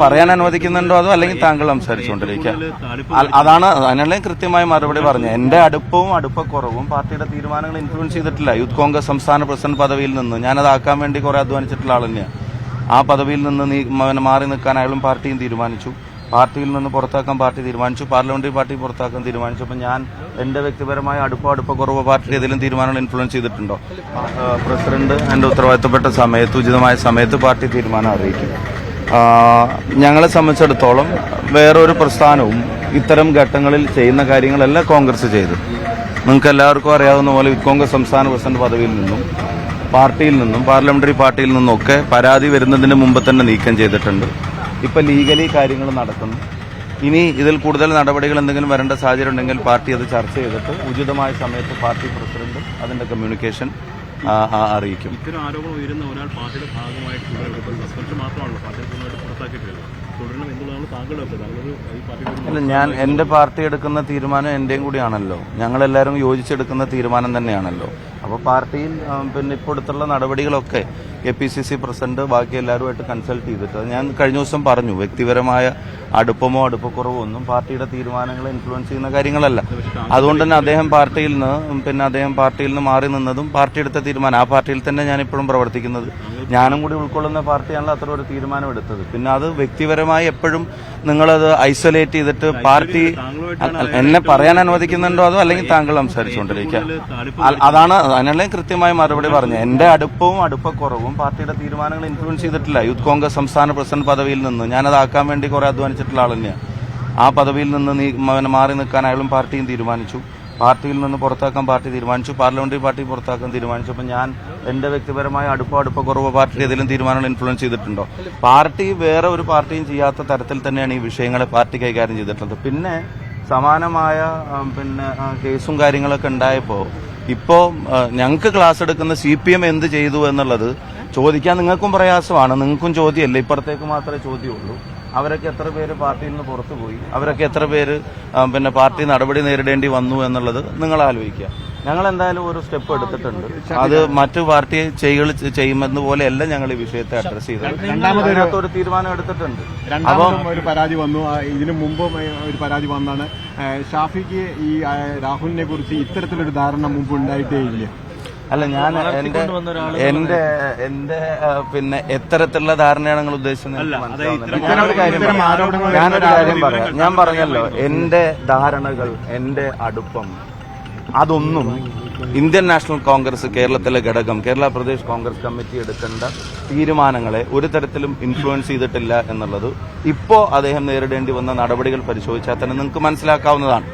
പറയാൻ അനുവദിക്കുന്നുണ്ടോ അതോ അല്ലെങ്കിൽ താങ്കൾ സംസാരിച്ചുകൊണ്ടിരിക്കുക? അതാണ് അതിനുള്ള കൃത്യമായ മറുപടി പറഞ്ഞു എന്റെ അടുപ്പവും അടുപ്പക്കുറവും പാർട്ടിയുടെ തീരുമാനങ്ങൾ ഇൻഫ്ലുവൻസ് ചെയ്തിട്ടില്ല. യൂത്ത് കോൺഗ്രസ് സംസ്ഥാന പ്രസിഡന്റ് പദവിയിൽ നിന്ന്. ഞാനത് ആക്കാൻ വേണ്ടി കുറെ അധ്വാനിച്ചിട്ടുള്ള ആൾ തന്നെയാണ് ആ പദവിയിൽ നിന്ന് നീ- മാറി നിൽക്കാൻ അയാളും പാർട്ടിയും തീരുമാനിച്ചു. പാർട്ടിയിൽ നിന്ന് പുറത്താക്കാൻ പാർട്ടി തീരുമാനിച്ചു. പാർലമെന്ററി പാർട്ടി പുറത്താക്കാൻ തീരുമാനിച്ചു. അപ്പം ഞാൻ എന്റെ വ്യക്തിപരമായ അടുപ്പ അടുപ്പക്കുറവ് പാർട്ടി ഏതെങ്കിലും തീരുമാനങ്ങൾ ഇൻഫ്ലുവൻസ് ചെയ്തിട്ടുണ്ടോ? പ്രസിഡന്റ് എന്റെ ഉത്തരവാദിത്തപ്പെട്ട സമയത്ത് ഉചിതമായ സമയത്ത് പാർട്ടി തീരുമാനം അറിയിക്കും. ഞങ്ങളെ സംബന്ധിച്ചിടത്തോളം വേറൊരു പ്രസ്ഥാനവും ഇത്തരം ഘട്ടങ്ങളിൽ ചെയ്യുന്ന കാര്യങ്ങളല്ല കോൺഗ്രസ് ചെയ്തു നിങ്ങൾക്ക് എല്ലാവർക്കും അറിയാവുന്ന പോലെ കോൺഗ്രസ് സംസ്ഥാന പ്രസിഡന്റ് പദവിയിൽ നിന്നും പാർട്ടിയിൽ നിന്നും പാർലമെന്ററി പാർട്ടിയിൽ നിന്നൊക്കെ പരാതി വരുന്നതിന് മുമ്പ് തന്നെ നീക്കം ചെയ്തിട്ടുണ്ട്. ഇപ്പം ലീഗലി കാര്യങ്ങൾ നടക്കുന്നു. ഇനി ഇതിൽ കൂടുതൽ നടപടികൾ എന്തെങ്കിലും വരേണ്ട സാഹചര്യം ഉണ്ടെങ്കിൽ പാർട്ടി അത് ചർച്ച ചെയ്തിട്ട് ഉചിതമായ സമയത്ത് പാർട്ടി പ്രസിഡന്റ് അതിന്റെ കമ്മ്യൂണിക്കേഷൻ അറിയിക്കും. ഇത്തരം ആരോപണം ഉയരുന്ന ഒരാൾ പാർട്ടിയുടെ ഭാഗമായിട്ട് സസ്പെൻഷൻ മാത്രമാണല്ലോ. പാർട്ടിയിൽ പുറത്താക്കിയിട്ടില്ല. തുടരണം എന്നുള്ളതാണ് താങ്കളുടെ അഭിപ്രായം താങ്കളൊരു ഈ പാർട്ടിയുടെ അല്ല ഞാൻ എന്റെ പാർട്ടി എടുക്കുന്ന തീരുമാനം എന്റെയും കൂടിയാണല്ലോ. ഞങ്ങളെല്ലാവരും യോജിച്ചെടുക്കുന്ന തീരുമാനം തന്നെയാണല്ലോ. അപ്പോൾ പാർട്ടിയിൽ പിന്നെ ഇപ്പോൾ എടുത്തുള്ള നടപടികളൊക്കെ K P C C president ബാക്കി എല്ലാവരുമായിട്ട് കൺസൾട്ട് ചെയ്തിട്ട് അത് ഞാൻ കഴിഞ്ഞ ദിവസം പറഞ്ഞു വ്യക്തിപരമായ അടുപ്പമോ അടുപ്പക്കുറവോ ഒന്നും പാർട്ടിയുടെ തീരുമാനങ്ങളെ ഇൻഫ്ലുവൻസ് ചെയ്യുന്ന കാര്യങ്ങളല്ല. അതുകൊണ്ട് തന്നെ അദ്ദേഹം പാർട്ടിയിൽ നിന്ന് പിന്നെ അദ്ദേഹം പാർട്ടിയിൽ നിന്ന് മാറി നിന്നതും പാർട്ടി എടുത്ത തീരുമാനം ആ പാർട്ടിയിൽ തന്നെ ഞാൻ ഇപ്പോഴും പ്രവർത്തിക്കുന്നത് ഞാനും കൂടി ഉൾക്കൊള്ളുന്ന പാർട്ടിയാണല്ലോ അത്ര ഒരു തീരുമാനം എടുത്തത്. പിന്നെ അത് വ്യക്തിപരമായി എപ്പോഴും നിങ്ങളത് ഐസൊലേറ്റ് ചെയ്തിട്ട് പാർട്ടി എന്നെ പറയാൻ അനുവദിക്കുന്നുണ്ടോ അതോ അല്ലെങ്കിൽ താങ്കൾ സംസാരിച്ചുകൊണ്ടിരിക്കുക? അതാണ് അതിനെല്ലാം കൃത്യമായ മറുപടി പറഞ്ഞു എന്റെ അടുപ്പവും അടുപ്പക്കുറവും പാർട്ടിയുടെ തീരുമാനങ്ങൾ ഇൻഫ്ലുവൻസ് ചെയ്തിട്ടില്ല. യൂത്ത് കോൺഗ്രസ് സംസ്ഥാന പ്രസിഡന്റ് പദവിയിൽ നിന്ന്. ഞാനത് ആക്കാൻ വേണ്ടി കുറെ അധ്വാനിച്ചിട്ടുള്ള ആൾ തന്നെയാണ് ആ പദവിയിൽ നിന്ന് മാറി നിൽക്കാൻ അയാളും പാർട്ടിയും തീരുമാനിച്ചു. പാർട്ടിയിൽ നിന്ന് പുറത്താക്കാൻ പാർട്ടി തീരുമാനിച്ചു. പാർലമെന്ററി പാർട്ടി പുറത്താക്കാൻ തീരുമാനിച്ചു. അപ്പം ഞാൻ എന്റെ വ്യക്തിപരമായ അടുപ്പ കുറവ് പാർട്ടി ഏതെങ്കിലും തീരുമാനങ്ങൾ ഇൻഫ്ലുവൻസ് ചെയ്തിട്ടുണ്ടോ? പാർട്ടി വേറെ ഒരു പാർട്ടിയും ചെയ്യാത്ത തരത്തിൽ തന്നെയാണ് ഈ വിഷയങ്ങളെ പാർട്ടി കൈകാര്യം ചെയ്തിട്ടുള്ളത്. പിന്നെ സമാനമായ പിന്നെ കേസും കാര്യങ്ങളൊക്കെ ഉണ്ടായപ്പോൾ ഇപ്പോൾ ഞങ്ങൾക്ക് ക്ലാസ് എടുക്കുന്ന സി പി എം എന്ത് ചെയ്തു എന്നുള്ളത് ചോദിക്കാൻ നിങ്ങൾക്കും പ്രയാസമാണ്. നിങ്ങൾക്കും ചോദ്യമല്ല? ഇപ്പുറത്തേക്ക് മാത്രമേ ചോദ്യമുള്ളൂ. അവരൊക്കെ എത്ര പേര് പാർട്ടിയിൽ നിന്ന് പുറത്തുപോയി അവരൊക്കെ എത്ര പേര് പിന്നെ പാർട്ടി നടപടി നേരിടേണ്ടി വന്നു എന്നുള്ളത് നിങ്ങൾ ആലോചിക്കുക. ഞങ്ങൾ എന്തായാലും ഒരു സ്റ്റെപ്പ് എടുത്തിട്ടുണ്ട്. അത് മറ്റു പാർട്ടി ചെയ്കൾ ചെയ്യുമെന്ന് പോലെയല്ല ഞങ്ങൾ ഈ വിഷയത്തെ അഡ്രസ് ചെയ്തത്. ഒരു തീരുമാനം എടുത്തിട്ടുണ്ട്. രണ്ടാമതും ഒരു പരാതി വന്നു. ഇതിനു മുമ്പും ഒരു പരാതി വന്നാണ് ഷാഫിക്ക് ഈ രാഹുലിനെ കുറിച്ച് ഇത്തരത്തിലൊരു ധാരണ മുമ്പ് ഉണ്ടായിട്ടേ ഇല്ല. അല്ല ഞാൻ എന്റെ എന്റെ എന്റെ പിന്നെ എത്തരത്തിലുള്ള ധാരണയാണ് നിങ്ങൾ ഉദ്ദേശിക്കുന്നത് കാര്യം പറയാം. ഞാനൊരു കാര്യം പറയാം. ഞാൻ പറഞ്ഞല്ലോ എന്റെ ധാരണകൾ എന്റെ അടുപ്പം അതൊന്നും ഇന്ത്യൻ നാഷണൽ കോൺഗ്രസ് കേരളത്തിലെ ഘടകം കേരള പ്രദേശ് കോൺഗ്രസ് കമ്മിറ്റി എടുക്കേണ്ട തീരുമാനങ്ങളെ ഒരു തരത്തിലും ഇൻഫ്ലുവൻസ് ചെയ്തിട്ടില്ല എന്നുള്ളത് ഇപ്പോ അദ്ദേഹം നേരിടേണ്ടി വന്ന നടപടികൾ പരിശോധിച്ചാൽ തന്നെ നിങ്ങൾക്ക് മനസ്സിലാക്കാവുന്നതാണ്.